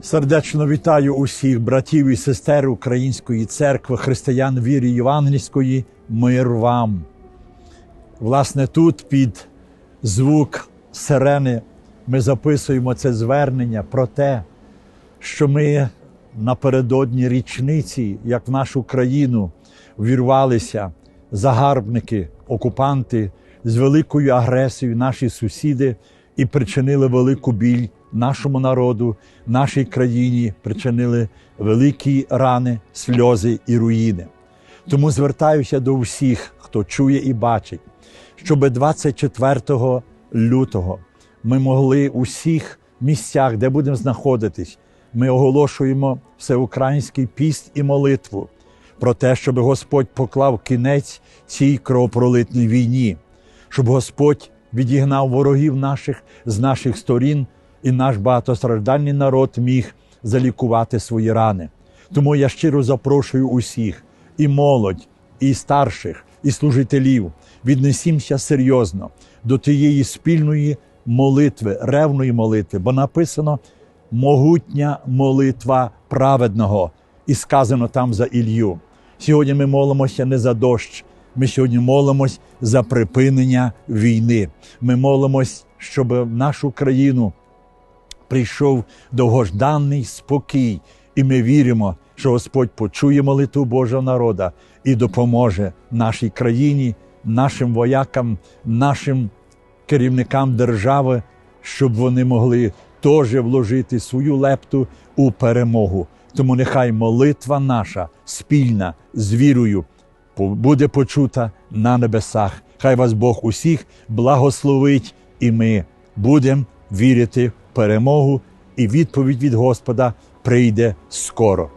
Сердечно вітаю усіх братів і сестер Української церкви, християн віри Євангельської. Мир вам. Власне, тут під звук сирени ми записуємо це звернення про те, що ми напередодні річниці, як в нашу країну вірвалися загарбники, окупанти з великою агресією, наші сусіди, і причинили велику біль нашому народу, нашій країні, причинили великі рани, сльози і руїни. Тому звертаюся до всіх, хто чує і бачить, щоб 24 лютого ми могли у всіх місцях, де будемо знаходитись, ми оголошуємо всеукраїнський піст і молитву про те, щоб Господь поклав кінець цій кровопролитній війні, щоб Господь відігнав ворогів наших з наших сторін, і наш багатостраждальний народ міг залікувати свої рани. Тому я щиро запрошую усіх, і молодь, і старших, і служителів. Віднесімося серйозно до тієї спільної молитви, ревної молитви, бо написано могутня молитва праведного, і сказано там за Ілью. Сьогодні ми молимося не за дощ, ми сьогодні молимось за припинення війни. Ми молимось, щоб в нашу країну прийшов довгожданий спокій, і ми віримо, що Господь почує молитву Божого народа і допоможе нашій країні, нашим воякам, нашим керівникам держави, щоб вони могли теж вложити свою лепту у перемогу. Тому нехай молитва наша спільна з вірою буде почута на небесах. Хай вас Бог усіх благословить, і ми будемо вірити в перемогу, і відповідь від Господа прийде скоро.